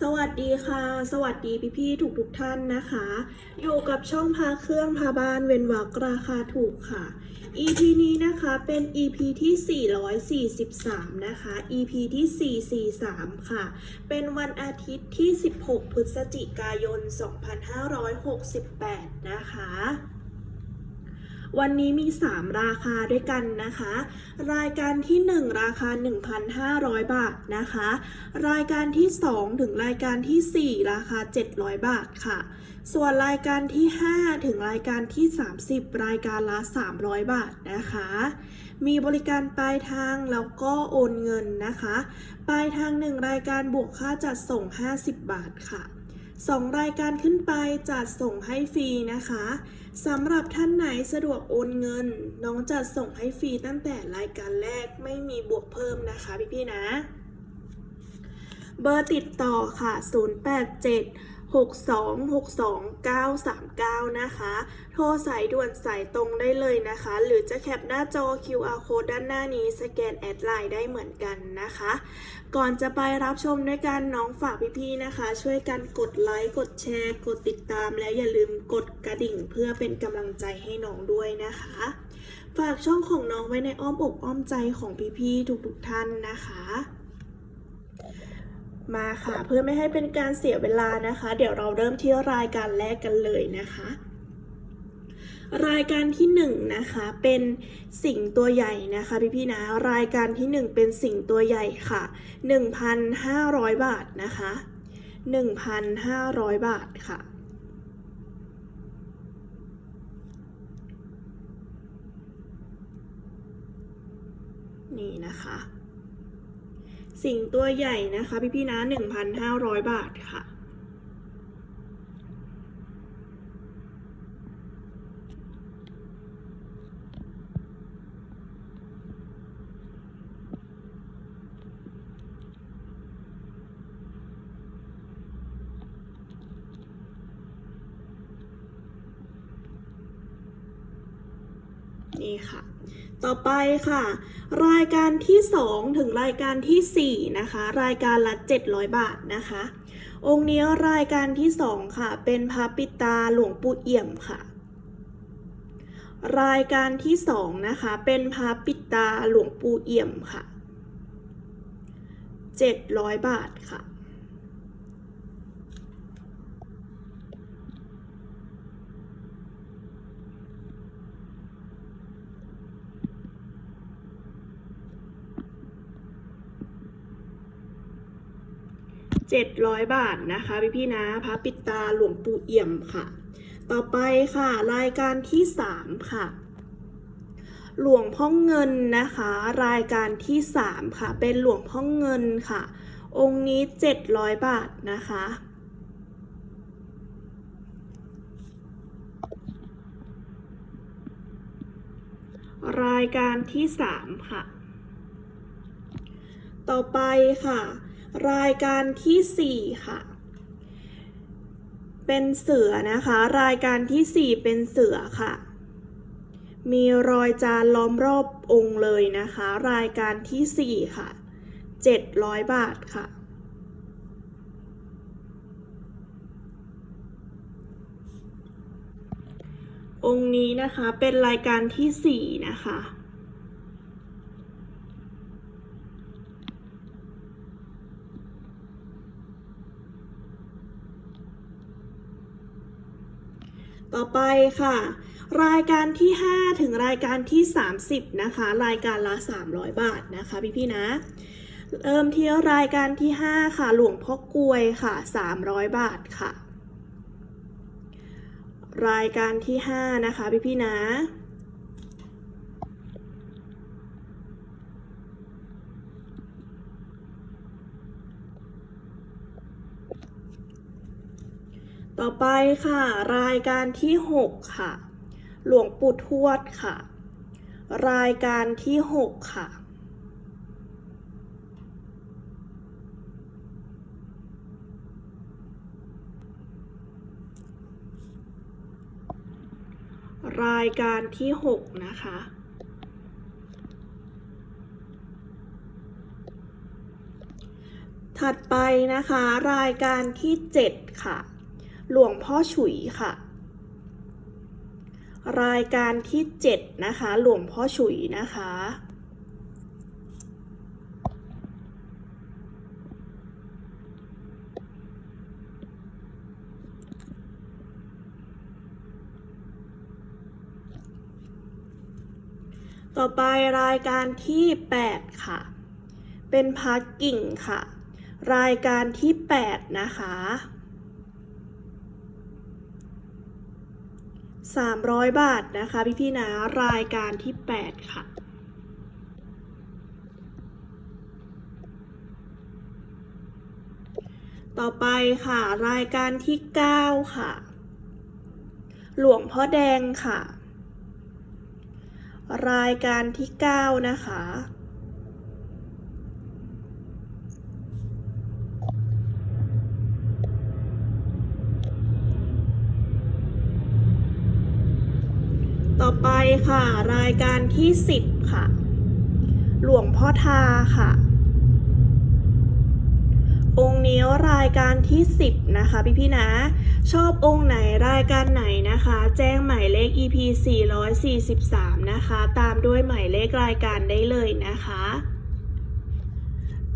สวัสดีค่ะ สวัสดีพี่ๆทุกทุกท่านนะคะ อยู่กับช่องพาเครื่องพาบ้านเวนวักราคาถูกค่ะ EP นี้นะคะเป็น EP ที่ 443 นะคะ EP ที่ 443 ค่ะ เป็นวันอาทิตย์ที่ 16 พฤศจิกายน 2568 นะคะ วันนี้มี 3 ราคาด้วยกันนะคะ รายการที่ 1 ราคา 1,500 บาทนะคะ รายการที่ 2 ถึงรายการทีสี่ 4 ราคา 700 บาทค่ะ ส่วนรายการที่ 5 ถึงรายการที่ 30 รายการละ 300 บาทนะคะ มีบริการปลายทางแล้วก็โอนเงินนะคะ ปลายทาง 1 รายการบวกค่าจัดส่ง 50 บาทค่ะ 2 รายการขึ้นไปจัดส่งให้ฟรีนะคะสำหรับท่านไหนสะดวกโอนเงิน น้องจัดส่งให้ฟรีตั้งแต่รายการแรกไม่มีบวกเพิ่มนะคะพี่ๆนะ เบอร์ติดต่อค่ะ 087 6262 939 นะคะ โทรสายด่วนสายตรงได้เลยนะคะ หรือจะแคปหน้าจอ QR code ด้านหน้านี้สแกนแอดไลน์ได้เหมือนกันนะคะ ก่อนจะไปรับชมด้วยกันน้องฝากพี่ๆนะคะ ช่วยกันกดไลค์กดแชร์ กดติดตาม แล้วอย่าลืมกดกระดิ่งเพื่อเป็นกำลังใจให้น้องด้วยนะคะฝากช่องของน้องไว้ในอ้อมอกอ้อมใจของพี่ๆทุกๆท่านนะคะ มาค่ะ เพื่อไม่ให้เป็นการเสียเวลานะคะ เดี๋ยวเราเริ่มที่รายการแรกกันเลยนะคะ รายการที่หนึ่งนะคะเป็นสิ่งตัวใหญ่นะคะพี่ๆนะรายการที่หนึ่งเป็นสิ่งตัวใหญ่ค่ะ 1,500 บาทนะคะ 1,500 บาทค่ะนี่นะคะ สิ่งตัวใหญ่นะคะพี่พี่ๆนะ1,500 บาทค่ะนี่ค่ะ ต่อไปค่ะ รายการที่ 2 ถึงรายการทีสี่ 4 นะคะ รายการละ 700 บาทนะคะ องค์นี้รายการที่ 2 ค่ะ เป็นพระปิตาหลวงปู่เอี่ยมค่ะ รายการที่ 2 นะคะ เป็นพระปิตาหลวงปู่เอี่ยมค่ะ 700 บาทค่ะ 700 บาทนะคะพี่พี่นะพระปิดตาหลวงปู่เอี่ยมค่ะ ต่อไปค่ะรายการที่ 3 ค่ะ หลวงพ่อเงินนะคะ รายการที่ 3 ค่ะ เป็นหลวงพ่อเงินค่ะ องค์นี้ 700 บาทนะคะรายการที่ 3 ค่ะ ต่อไปค่ะ รายการทีสี่ 4 ค่ะ เป็นเสือนะคะ รายการทีสี่ 4 เป็นเสือค่ะ มีรอยจานล้อมรอบองค์เลยนะคะ รายการที่ 4 ค่ะ 700 บาทค่ะองค์นี้นะคะเป็นรายการที่ 4 นะคะ ต่อไปค่ะ รายการที่ 5 ถึงรายการที่ 30 นะคะ รายการละ 300 บาทนะคะพี่พี่นะเริ่มที่รายการที่ 5 ค่ะ หลวงพ่อกลวยค่ะ 300 บาทค่ะ รายการที่ 5 นะคะพี่พี่นะ ต่อไปค่ะ รายการที่ 6 ค่ะ หลวงปู่ทวดค่ะ รายการที่ 6 ค่ะ รายการที่ 6 นะคะถัดไปนะคะ รายการที่ 7 ค่ะ หลวงพ่อฉุยค่ะ รายการที่ 7 นะคะ หลวงพ่อฉุยนะคะต่อไปรายการที่ 8 ค่ะ เป็นพักกิ่งค่ะ รายการที่ 8 นะคะ 300 บาทนะคะพี่พี่นะรายการที่ 8 ค่ะ ต่อไปค่ะ รายการที่ 9 ค่ะ หลวงพ่อแดงค่ะ รายการที่ 9 นะคะ ต่อไป ค่ะ รายการที่10ค่ะ หลวงพ่อทาค่ะ องค์นี้รายการที่10นะคะพี่พี่นะ ชอบองค์ไหนรายการไหนนะคะ แจ้งหมายเลข EP 443 นะคะ ตามด้วยหมายเลขรายการได้เลยนะคะ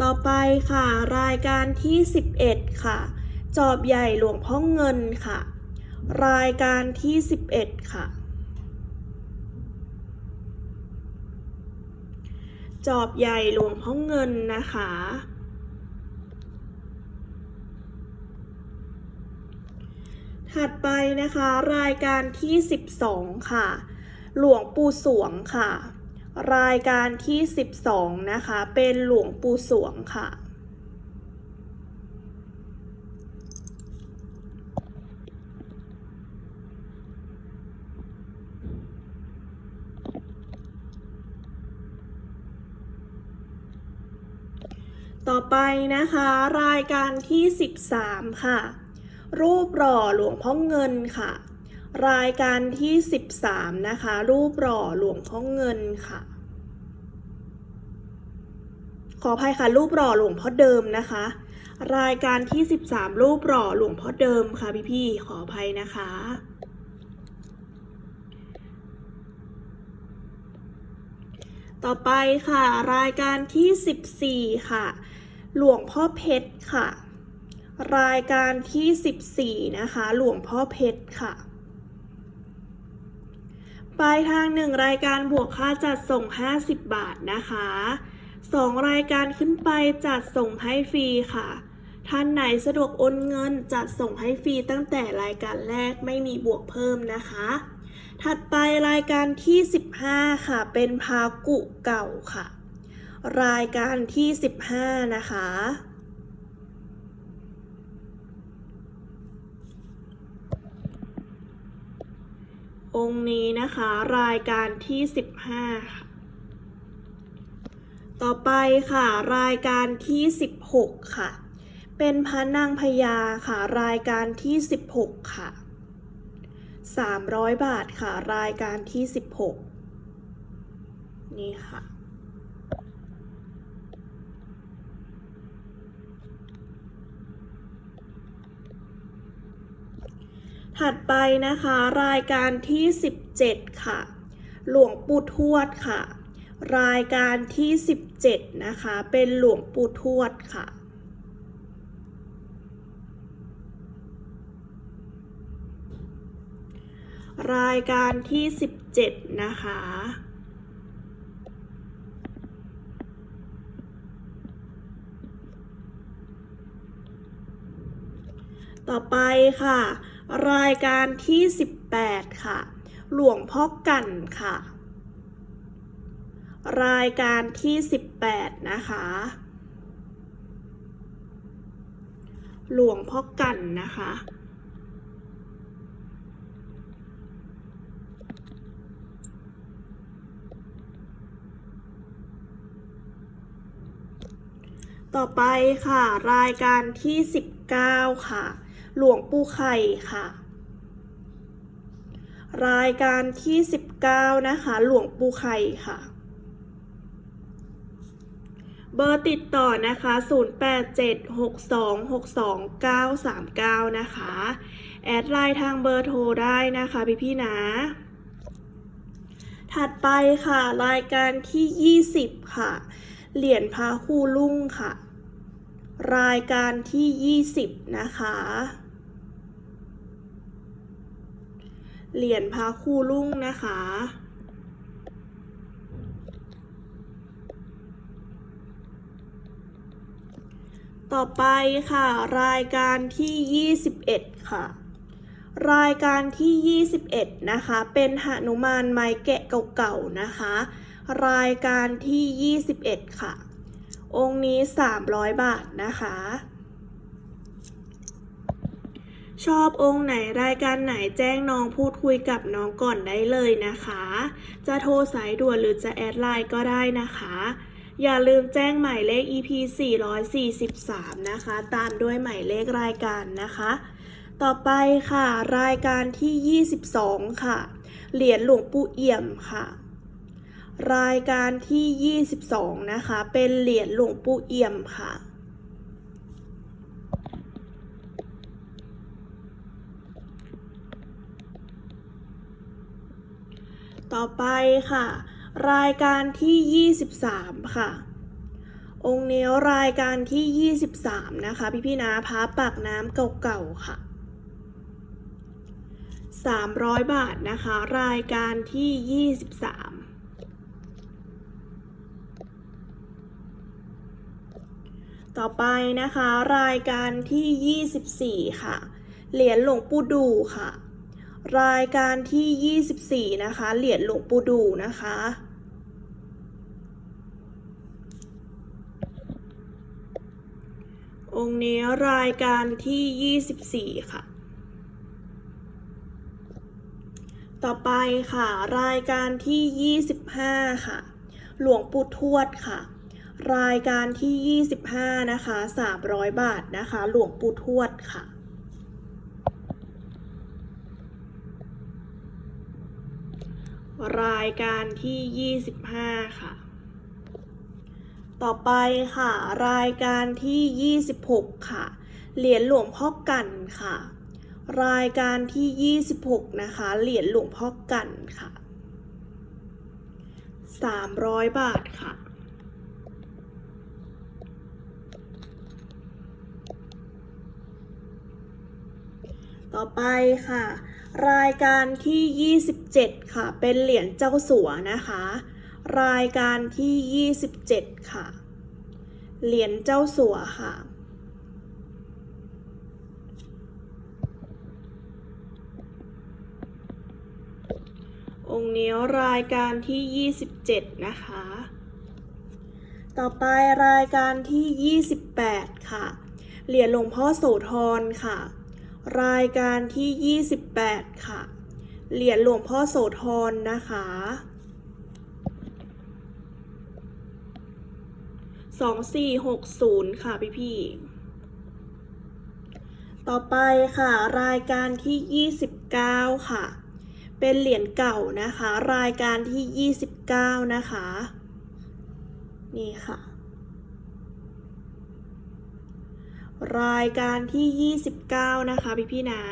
ต่อไปค่ะ รายการที่ 11 ค่ะ จอบใหญ่หลวงพ่อเงินค่ะ รายการที่ 11 ค่ะ จอบใหญ่หลวงพ่อเงินนะคะ ถัดไปนะคะรายการที่ 12 ค่ะ หลวงปู่สวงค่ะ รายการที่ 12 นะคะ เป็นหลวงปู่สวงค่ะ ต่อ ไปนะคะ รายการที่ 13 ค่ะ รูปหล่อหลวงพ่อเงินค่ะ รายการที่ 13 นะคะ รูปหล่อหลวงพ่อเงินค่ะ ขออภัยค่ะ รูปหล่อหลวงพ่อเดิมนะคะ รายการที่ 13 รูปหล่อหลวงพ่อเดิมค่ะพี่ๆขออภัยนะคะต่อไปค่ะ รายการที่ 14 ค่ะ หลวงพ่อเพชรค่ะ รายการที่ 14 นะคะ หลวงพ่อเพชรค่ะ ปลายทางหนึ่งรายการบวกค่าจัดส่ง 50 บาทนะคะสองรายการขึ้นไปจัดส่งให้ฟรีค่ะ ท่านไหนสะดวกโอนเงินจัดส่งให้ฟรีตั้งแต่รายการแรกไม่มีบวกเพิ่มนะคะ ถัดไปรายการที่ 15 ค่ะ เป็นพากุเก่าค่ะ รายการที่ 15 นะคะ องค์นี้นะคะรายการที่ 15 ค่ะ ต่อไปค่ะ รายการที่ 16 ค่ะ เป็นพระนางพญาค่ะ รายการที่ 16 ค่ะ 300 บาทค่ะ รายการที่ 16 นี่ค่ะ ถัดไปนะคะรายการที่ 17 ค่ะ หลวงปู่ทวดค่ะ รายการที่ 17 นะคะ เป็นหลวงปู่ทวดค่ะรายการที่ 17 นะคะ ต่อไปค่ะ รายการที่ 18 ค่ะ หลวงพ่อกันค่ะ รายการที่ 18 นะคะ หลวงพ่อกันนะคะต่อไปค่ะ รายการที่ 19 ค่ะ หลวงปู่ไข่ค่ะ รายการที่ 19 นะคะ หลวงปู่ไข่ค่ะ เบอร์ติดต่อนะคะ 0876262939 นะคะ แอดไลน์ทางเบอร์โทรได้นะคะพี่ๆนะถัดไปค่ะรายการที่ 20 ค่ะ เหรียญพระคู่ลุ่งค่ะ รายการที่ 20 นะคะ เหรียญพระคู่ลุ่งนะคะ ต่อไปค่ะ รายการที่ 21 ค่ะ รายการที่ 21 นะคะ เป็นหนุมานไม้แกะเก่าๆ นะคะ รายการที่ 21 ค่ะ องค์นี้ 300 บาทนะคะ ชอบองค์ไหนรายการไหนแจ้งน้องพูดคุยกับน้องก่อนได้เลยนะคะ จะโทรสายด่วนหรือจะแอดไลน์ก็ได้นะคะ อย่าลืมแจ้งหมายเลข EP 443 นะคะ ตามด้วยหมายเลขรายการนะคะ ต่อไปค่ะ รายการที่ 22 ค่ะ เหรียญหลวงปู่เอี่ยมค่ะรายการที่ 22 นะคะ เป็นเหรียญหลวงปู่เอี่ยมค่ะ ต่อไปค่ะ รายการที่ 23 ค่ะ องค์นี้รายการที่ 23 นะคะ พี่พี่นะพระปากน้ำเก่าๆค่ะ 300 บาทนะคะ รายการที่ 23ต่อไปนะคะ รายการที่ 24 ค่ะ เหรียญหลวงปู่ดูค่ะ รายการที่ 24 นะคะ เหรียญหลวงปู่ดูนะคะ องค์นี้รายการที่ 24 ค่ะ ต่อไปค่ะ รายการที่ 25 ค่ะ หลวงปู่ทวดค่ะ รายการที่ 25 นะคะ 300 บาทนะคะ หลวงปู่ทวดค่ะ รายการที่ 25 ค่ะ ต่อไปค่ะ รายการที่ 26 ค่ะ เหรียญหลวงพ่อกันค่ะ รายการที่ 26 นะคะ เหรียญหลวงพ่อกันค่ะ 300 บาทค่ะต่อไปค่ะ รายการที่ 27 ค่ะ เป็นเหรียญเจ้าสัวนะคะ รายการที่ 27 ค่ะ เหรียญเจ้าสัวค่ะ องค์นี้รายการที่ 27 นะคะ ต่อไปรายการที่ 28 ค่ะ เหรียญหลวงพ่อโสธรค่ะ รายการที่ 28 ค่ะ เหรียญหลวงพ่อโสธรนะคะสองสี่หกศูนย์ค่ะพี่พี่ ต่อไปค่ะ รายการที่ 29 ค่ะ เป็นเหรียญเก่านะคะ รายการที่ 29 นะคะ นี่ค่ะ รายการที่ 29 นะคะ พี่พี่นะ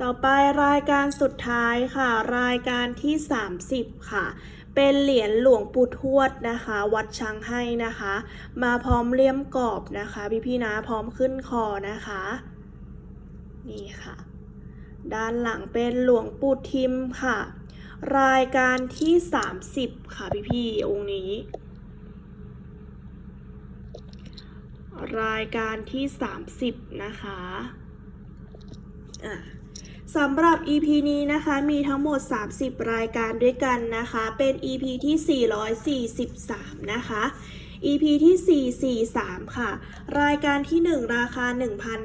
ต่อไปรายการสุดท้ายค่ะ รายการที่ 30 ค่ะ เป็นเหรียญหลวงปู่ทวดนะคะ วัดช้างให้นะคะ มาพร้อมเลี่ยมกรอบนะคะ พี่พี่นะพร้อมขึ้นคอนะคะ นี่ค่ะ ด้านหลังเป็นหลวงปู่ทิมค่ะ รายการที่ 30 ค่ะพี่พี่ๆองค์นี้ รายการที่ 30 นะคะอะสำหรับ EP นี้นะคะมีทั้งหมด 30 รายการด้วยกันนะคะ เป็น EP ที่ 443 นะคะ EP ที่ 443 ค่ะ รายการที่ 1 ราคา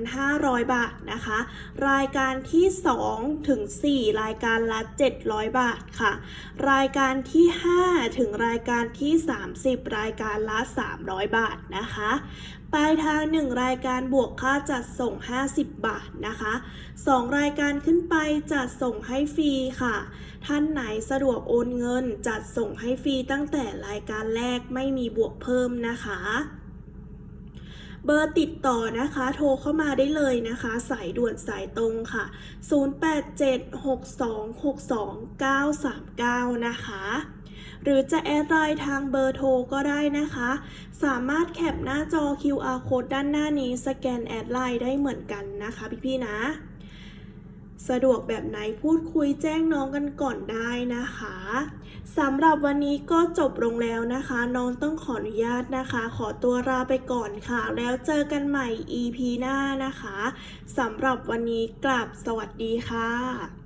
1,500 บาทนะคะ รายการที่2ถึง4รายการละ 700 บาทค่ะ รายการที่ 5 ถึงรายการที่ 30 รายการละ 300 บาทนะคะปลายทาง 1 รายการบวกค่าจัดส่ง 50 บาทนะคะ 2 รายการขึ้นไปจัดส่งให้ฟรีค่ะ ท่านไหนสะดวกโอนเงินจัดส่งให้ฟรีตั้งแต่รายการแรกไม่มีบวกเพิ่มนะคะเบอร์ติดต่อนะคะ โทรเข้ามาได้เลยนะคะ สายด่วนสายตรงค่ะ 0876262939 นะคะ หรือจะแอดไลน์ทางเบอร์โทรก็ได้นะคะ สามารถแคปหน้าจอ QR code ด้านหน้านี้สแกนแอดไลน์ได้เหมือนกันนะคะพี่ๆนะ สะดวกแบบไหนพูดคุยแจ้งน้องกันก่อนได้นะคะสำหรับวันนี้ก็จบลงแล้วนะคะ น้องต้องขออนุญาตนะคะ ขอตัวลาไปก่อนค่ะ แล้วเจอกันใหม่ EP หน้านะคะสำหรับวันนี้กลับสวัสดีค่ะ